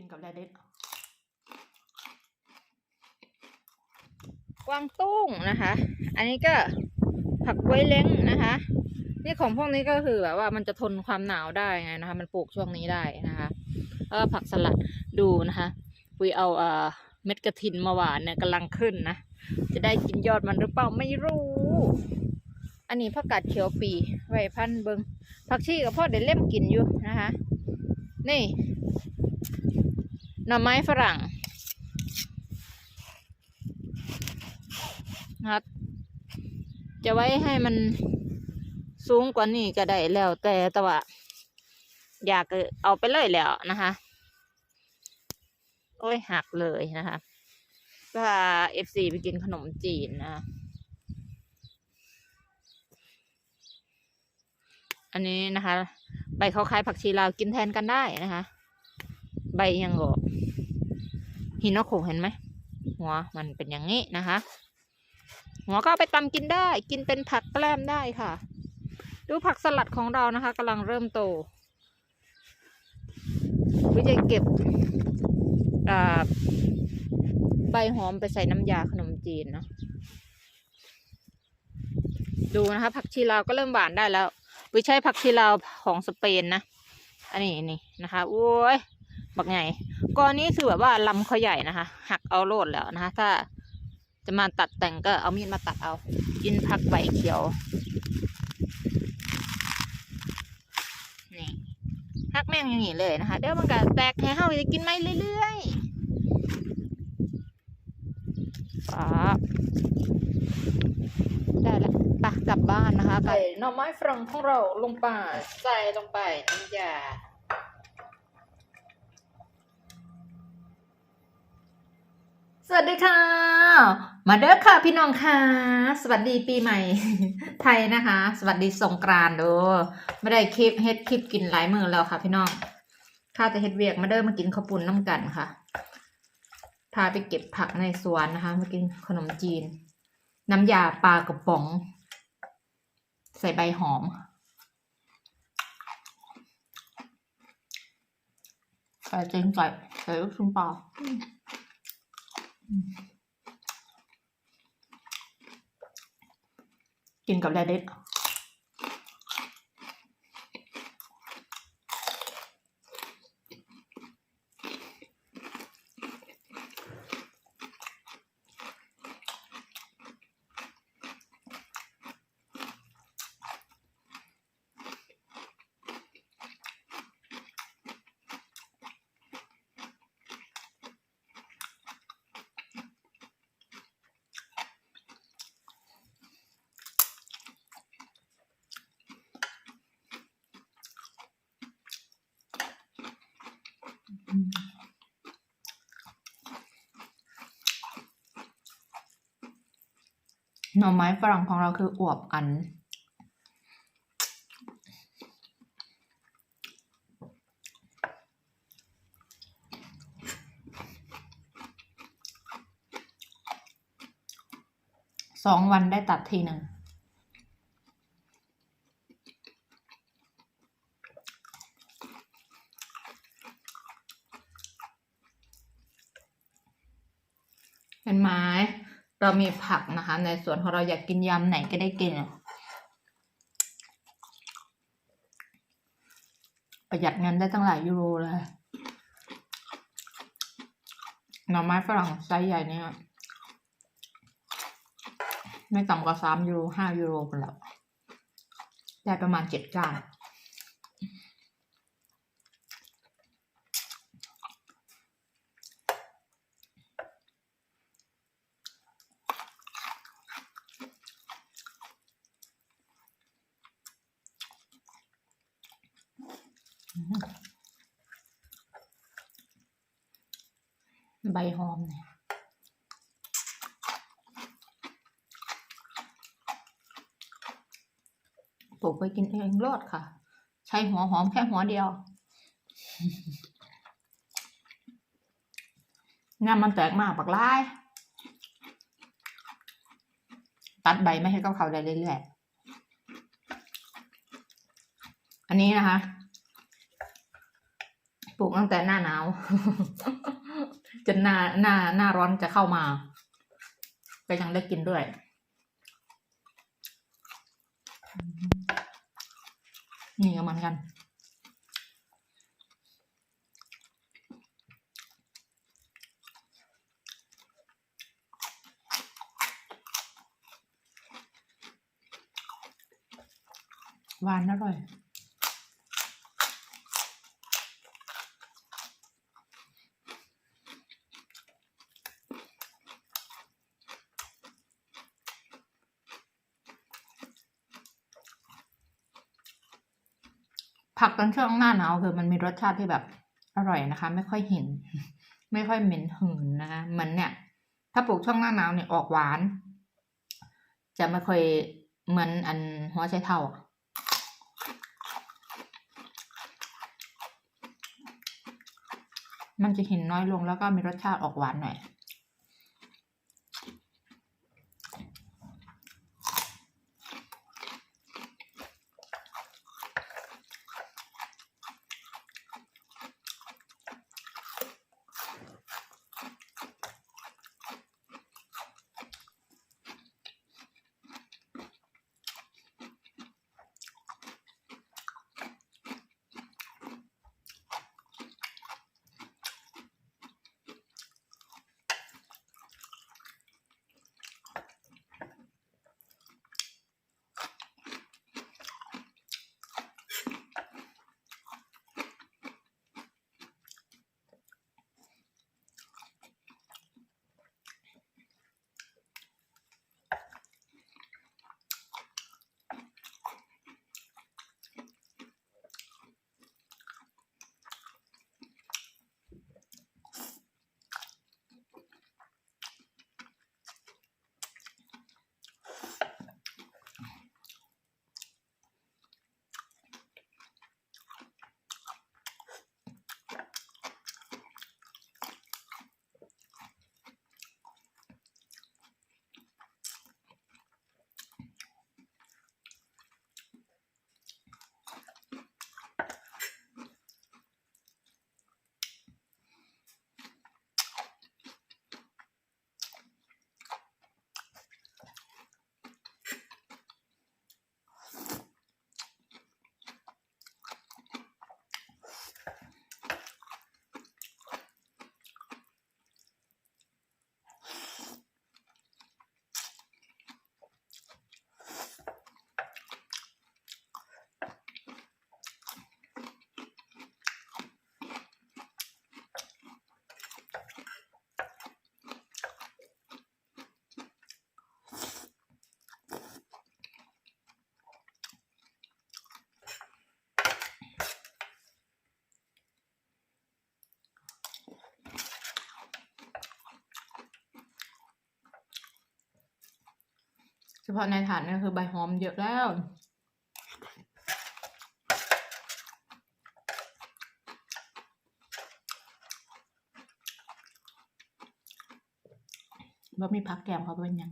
กินกับแรดดิสกวางตุ้งนะคะ อันนี้ก็ผักไว้เล้งนะคะ นี่ของพวกนี้ก็คือแบบว่ามันจะทนความหนาวได้ไงนะคะ มันปลูกช่วงนี้ได้นะคะแล้วผักสลัดดูนะคะปุยเอาเอ่อเม็ดกระถินมาหวานเนี่ยกำลังขึ้นนะ จะได้กินยอดมันหรือเปล่าไม่รู้ อันนี้ผักกาดเขียวปีไว้พันเบิงผักชีกับพ่อเดี๋ยวเล่มกินอยู่นะคะ นี่ หน่อไม้ฝรั่งนะครับจะไว้ให้มันสูงกว่านี้ก็ได้แล้วแต่แต่ว่า อยากเอาไปเลยแล้วนะคะ โอ้ยหักเลยนะคะพาเอฟซีไปกินขนมจีนนะ อันนี้นะคะ ใบเขาคล้ายผักชีลาวกินแทนกันได้นะคะ ใบยังกหินนกโขงเห็นไหมหัวมันเป็นอย่างนี้นะคะ หัวก็เอาไปตำกินได้ กินเป็นผักแกล้มได้ค่ะ ดูผักสลัดของเรานะคะกำลังเริ่มโตวิจัยเก็บใบหอมไปใส่น้ำยาขนมจีนเนาะดูนะคะผักชีลาวก็เริ่มหวานได้แล้ว วิใช้ผักชีลาวของสเปนนะ อันนี้นี่นะคะโอ้ย บักไงก้อนนี้คือแบบว่าลำเขาใหญ่นะคะ หักเอาโลดแล้วนะคะ ถ้าจะมาตัดแต่งก็เอามีดมาตัดเอา กินผักใบเขียวนี่หักแม่งอย่างนี้เลยนะคะ เดี๋ยวมันก็แตกให้เฮาจะกินไม่เรื่อยๆป๊าบได้แล้วไปกลับบ้านนะคะใส่หน่อไม้ฝรั่งของเราลงไปใส่ลงไปน้ำยา สวัสดีค่ะ มาเด้อค่ะพี่น้องค่ะ สวัสดีปีใหม่ ไทยนะคะ สวัสดีสงกรานต์ด้ไม่ได้คลิปเฮ็ดคลิปกินหลายมือแล้วค่ะ พี่น้องข้าจะเฮ็ดเวียกมาเด้อมากินข้าวปุ้นน้ำกันค่ะ พาไปเก็บผักในสวนนะคะ มากินขนมจีน น้ำยาปลากระป๋อง ใส่ใบหอมใส่เจงใส่ใส่ลูกชิ้นปลา กินกับแรดดิส หน่อไม้ฝรั่งของเราคืออวบอัน สองวันได้ตัดทีหนึ่ง เห็นไหม เรามีผักนะคะ ในสวนของเราอยากกินยำไหนก็ได้กิน ประหยัดเงินได้ตั้งหลายยูโรเลยหน่อไม้ฝรั่งไซส์ใหญ่เนี่ยไม่ต่ำกว่าสามยูโรห้ายูโรไปแล้ว ได้ประมาณเจ็ดก้าน ใบหอมเนี่ยปลูกไปกินเองรอดค่ะ ใช้หัวหอมแค่หัวเดียวงามมันแตกมากปักลาย ตัดใบไม่ให้เขาเขาได้เรื่อยๆอันนี้นะคะ ปลูกตั้งแต่หน้าหนาวจนหน้าหน้าหน้าร้อนจะเข้ามา ก็ยังได้กินด้วย นี่ก็เหมือนกัน หวานอร่อย ผักตอนช่วงหน้าหนาวคือมันมีรสชาติที่แบบอร่อยนะคะ ไม่ค่อยเห็น ไม่ค่อยเหม็นหืนนะคะเหมือนเนี่ย ถ้าปลูกช่วงหน้าหนาวเนี่ยออกหวาน จะไม่ค่อยเหมือนอันหัวไชเท้าอมันจะเห็นน้อยลงแล้วก็มีรสชาติออกหวานหน่อย ฉพาะในถาดนี่คือใบหอมเยอะแล้ว ว่ามีพักแกมเขาเป็นยัง